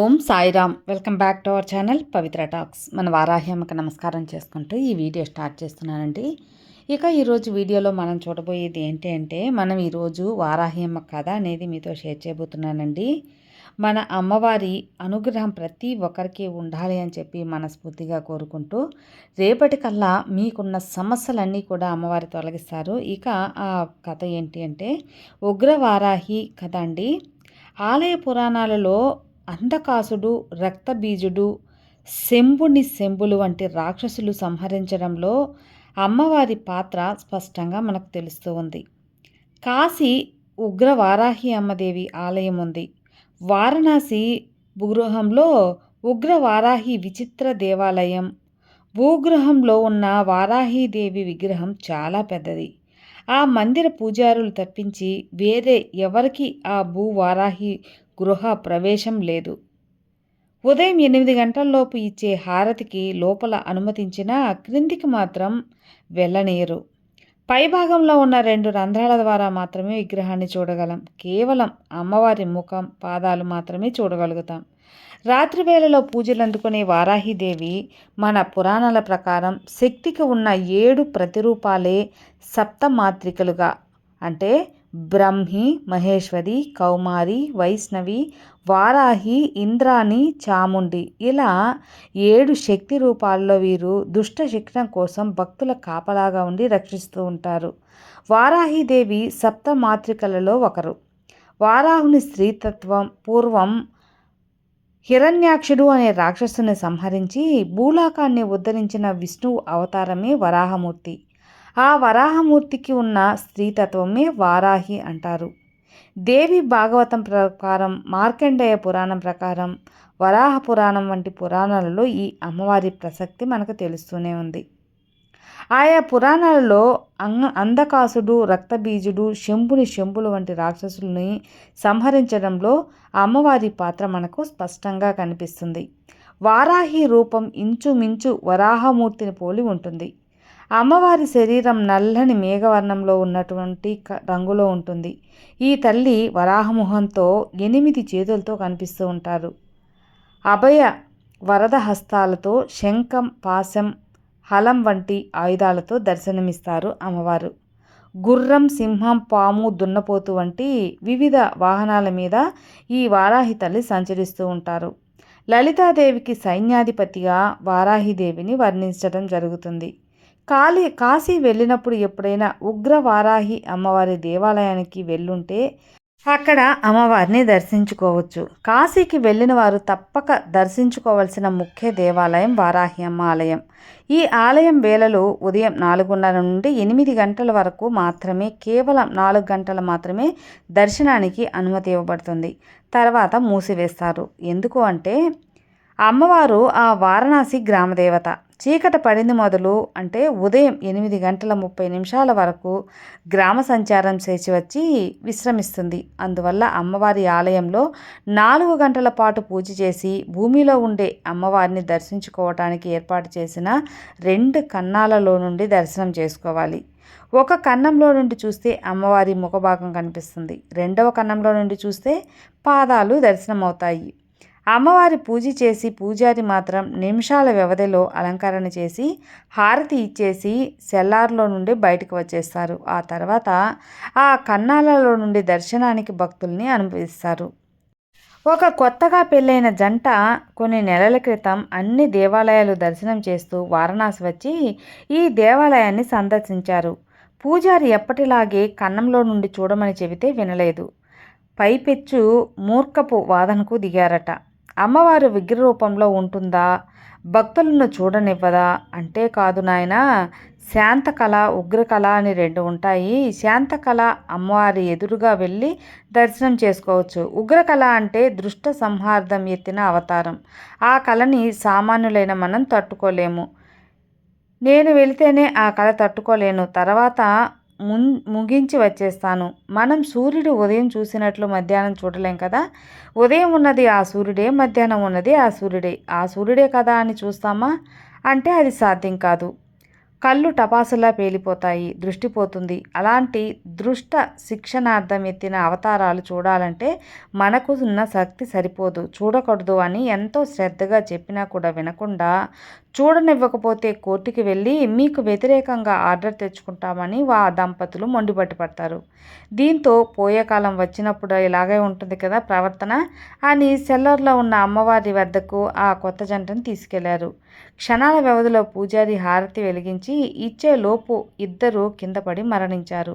Om Sairam. Welcome back to our channel Pavitra talks. మన వారాహి అమ్మకి నమస్కారం చేసుకుంటూ ఈ వీడియో స్టార్ట్ చేస్తున్నానండి. ఇక ఈరోజు వీడియోలో మనం చూడబోయేది ఏంటి అంటే మనం ఈరోజు వారాహ్యమ్మ కథ అనేది మీతో షేర్ చేయబోతున్నానండి. మన అమ్మవారి అనుగ్రహం ప్రతి ఒక్కరికి ఉండాలి అని చెప్పి మనస్ఫూర్తిగా కోరుకుంటూ రేపటికల్లా మీకున్న సమస్యలన్నీ కూడా అమ్మవారి తొలగిస్తారు. ఇక ఆ కథ ఏంటి అంటే ఉగ్రవారాహి కథ అండి. ఆలయ పురాణాలలో అంధకాసుడు రక్తబీజుడు శంభుని శంభులు వంటి రాక్షసులు సంహరించడంలో అమ్మవారి పాత్ర స్పష్టంగా మనకు తెలుస్తూ ఉంది. కాశీ ఉగ్ర వారాహి అమ్మదేవి ఆలయం ఉంది. వారణాసి భూగృహంలో ఉగ్ర వారాహి విచిత్ర దేవాలయం. భూగృహంలో ఉన్న వారాహీదేవి విగ్రహం చాలా పెద్దది. ఆ మందిర పూజారులు తప్పించి వేరే ఎవరికి ఆ భూ వారాహి గృహ ప్రవేశం లేదు. ఉదయం ఎనిమిది గంటల్లోపు ఇచ్చే హారతికి లోపల అనుమతించినా క్రిందికి మాత్రం వెళ్ళనీయరు. పైభాగంలో ఉన్న రెండు రంధ్రాల ద్వారా మాత్రమే విగ్రహాన్ని చూడగలం. కేవలం అమ్మవారి ముఖం పాదాలు మాత్రమే చూడగలుగుతాం. రాత్రి వేళలో పూజలు అందుకునే వారాహిదేవి మన పురాణాల ప్రకారం శక్తికి ఉన్న ఏడు ప్రతిరూపాలే సప్తమాత్రికలుగా అంటే బ్రహ్మి మహేశ్వరి కౌమారి వైష్ణవి వారాహి ఇంద్రాణి చాముండి ఇలా ఏడు శక్తి రూపాల్లో వీరు దుష్ట శిక్షణ కోసం భక్తుల కాపలాగా ఉండి రక్షిస్తూ ఉంటారు. వారాహిదేవి సప్త మాతృకలలో ఒకరు. వారాహుని స్త్రీతత్వం పూర్వం హిరణ్యాక్షుడు అనే రాక్షసుని సంహరించి భూలోకాన్ని ఉద్ధరించిన విష్ణువు అవతారమే వరాహమూర్తి. ఆ వరాహమూర్తికి ఉన్న స్త్రీతత్వమే వారాహి అంటారు. దేవి భాగవతం ప్రకారం మార్కండేయ పురాణం ప్రకారం వరాహ పురాణం వంటి పురాణాలలో ఈ అమ్మవారి ప్రసక్తి మనకు తెలుస్తూనే ఉంది. ఆయా పురాణాలలో అంగ అంధకాసుడు రక్తబీజుడు శంభుని శంభులు వంటి రాక్షసుల్ని సంహరించడంలో అమ్మవారి పాత్ర మనకు స్పష్టంగా కనిపిస్తుంది. వారాహి రూపం ఇంచుమించు వరాహమూర్తిని పోలి ఉంటుంది. అమ్మవారి శరీరం నల్లని మేఘవర్ణంలో ఉన్నటువంటి రంగులో ఉంటుంది. ఈ తల్లి వరాహముఖంతో ఎనిమిది చేతులతో కనిపిస్తూ ఉంటారు. అభయ వరద హస్తాలతో శంఖం పాశం హలం వంటి ఆయుధాలతో దర్శనమిస్తారు అమ్మవారు. గుర్రం సింహం పాము దున్నపోతు వంటి వివిధ వాహనాల మీద ఈ వారాహి తల్లి సంచరిస్తూ ఉంటారు. లలితాదేవికి సైన్యాధిపతిగా వారాహిదేవిని వర్ణించడం జరుగుతుంది. కాళీ కాశీ వెళ్ళినప్పుడు ఎప్పుడైనా ఉగ్రవారాహి అమ్మవారి దేవాలయానికి వెళ్ళుంటే అక్కడ అమ్మవారిని దర్శించుకోవచ్చు. కాశీకి వెళ్ళిన వారు తప్పక దర్శించుకోవలసిన ముఖ్య దేవాలయం వారాహి అమ్మ ఆలయం. ఈ ఆలయం వేళలు ఉదయం నాలుగున్నర నుండి ఎనిమిది గంటల వరకు మాత్రమే కేవలం నాలుగు గంటలు మాత్రమే దర్శనానికి అనుమతి ఇవ్వబడుతుంది. తర్వాత మూసివేస్తారు. ఎందుకు అంటే అమ్మవారు ఆ వారణాసి గ్రామదేవత. చీకట పడింది మొదలు అంటే ఉదయం ఎనిమిది గంటల ముప్పై నిమిషాల వరకు గ్రామ సంచారం చేసి వచ్చి విశ్రమిస్తుంది. అందువల్ల అమ్మవారి ఆలయంలో నాలుగు గంటల పాటు పూజ చేసి భూమిలో ఉండే అమ్మవారిని దర్శించుకోవటానికి ఏర్పాటు చేసిన రెండు కన్నాలలో నుండి దర్శనం చేసుకోవాలి. ఒక కన్నంలో నుండి చూస్తే అమ్మవారి ముఖభాగం కనిపిస్తుంది. రెండవ కన్నంలో నుండి చూస్తే పాదాలు దర్శనమవుతాయి. అమ్మవారి పూజ చేసి పూజారి మాత్రం నిమిషాల వ్యవధిలో అలంకరణ చేసి హారతి ఇచ్చేసి సెల్లార్లో నుండి బయటకు వచ్చేస్తారు. ఆ తర్వాత ఆ కన్నాలలో నుండి దర్శనానికి భక్తుల్ని అనుభవిస్తారు ఒక కొత్తగా పెళ్ళైన జంట కొన్ని నెలల క్రితం అన్ని దేవాలయాలు దర్శనం చేస్తూ వారణాసి వచ్చి ఈ దేవాలయాన్ని సందర్శించారు. పూజారి ఎప్పటిలాగే కన్నంలో నుండి చూడమని చెబితే వినలేదు. పైపెచ్చు మూర్ఖపు వాదనకు దిగారట. అమ్మవారు విగ్రహరూపంలో ఉంటుందా? భక్తులను చూడనివ్వదా? అంటే కాదు నాయన శాంతకళ ఉగ్రకళ అని రెండు ఉంటాయి. శాంతకళ అమ్మవారి ఎదురుగా వెళ్ళి దర్శనం చేసుకోవచ్చు. ఉగ్రకళ అంటే దృష్ట సంహార్థం ఎత్తిన అవతారం. ఆ కళని సామాన్యులైన మనం తట్టుకోలేము. నేను వెళితేనే ఆ కళ తట్టుకోలేను. తర్వాత మున్ ముగించి వచ్చేస్తాను. మనం సూర్యుడు ఉదయం చూసినట్లు మధ్యాహ్నం చూడలేం కదా? ఉదయం ఉన్నది ఆ సూర్యుడే మధ్యాహ్నం ఉన్నది ఆ సూర్యుడే. ఆ సూర్యుడే కదా అని చూస్తామా? అంటే అది సాధ్యం కాదు. కళ్ళు టపాసులా పేలిపోతాయి దృష్టిపోతుంది అలాంటి దృష్ట శిక్షణార్థం ఎత్తిన అవతారాలు చూడాలంటే మనకు ఉన్న శక్తి సరిపోదు. చూడకూడదు అని ఎంతో శ్రద్ధగా చెప్పినా కూడా వినకుండా చూడనివ్వకపోతే కోర్టుకి వెళ్ళి మీకు వ్యతిరేకంగా ఆర్డర్ తెచ్చుకుంటామని వా దంపతులు మొండిపట్టు పడతారు దీంతో పోయే కాలం వచ్చినప్పుడు ఇలాగే ఉంటుంది కదా ప్రవర్తన అని సెల్లర్లో ఉన్న అమ్మవారి వద్దకు ఆ కొత్త జంటను తీసుకెళ్ళారు. క్షణాల వ్యవధిలో పూజారి హారతి వెలిగించి ఇచ్చే లోపు ఇద్దరు కింద పడి మరణించారు.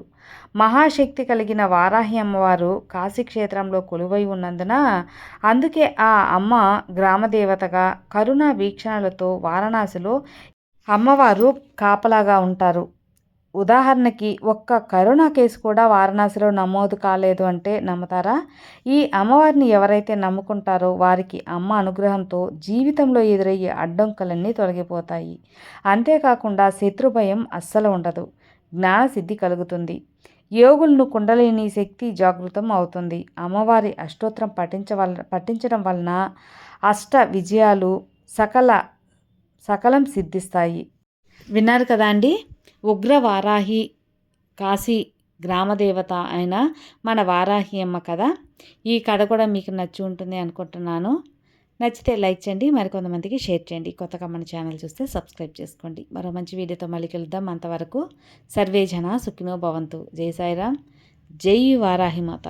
మహాశక్తి కలిగిన వారాహి అమ్మవారు కాశీక్షేత్రంలో కొలువై ఉన్నందున అందుకే ఆ అమ్మ గ్రామదేవతగా కరుణా వీక్షణలతో వారణాసిలో అమ్మవారు కాపలాగా ఉంటారు. ఉదాహరణకి ఒక్క కరోనా కేసు కూడా వారణాసిలో నమోదు కాలేదు అంటే నమ్ముతారా? ఈ అమ్మవారిని ఎవరైతే నమ్ముకుంటారో వారికి అమ్మ అనుగ్రహంతో జీవితంలో ఎదురయ్యే అడ్డంకులన్నీ తొలగిపోతాయి. అంతేకాకుండా శత్రుభయం అస్సలు ఉండదు. జ్ఞానసిద్ధి కలుగుతుంది. యోగులను కుండలిని శక్తి జాగృతం అవుతుంది. అమ్మవారి అష్టోత్తరం పఠించవల పఠించడం వలన అష్ట విజయాలు సకల సకలం సిద్ధిస్తాయి. విన్నారు కదా అండి? ఉగ్ర వారాహి కాశీ గ్రామదేవత అయిన మన వారాహి అమ్మ కథ ఈ కథ కూడా మీకు నచ్చి ఉంటుంది అనుకుంటున్నాను. నచ్చితే లైక్ చేయండి మరికొంతమందికి షేర్ చేయండి. కొత్తగా మన ఛానల్ చూస్తే సబ్స్క్రైబ్ చేసుకోండి. మరో మంచి వీడియోతో మళ్ళీ కలుద్దాం. అంతవరకు సర్వే జన సుఖినో భవంతు. జై సాయిరామ్. జై వారాహిమాత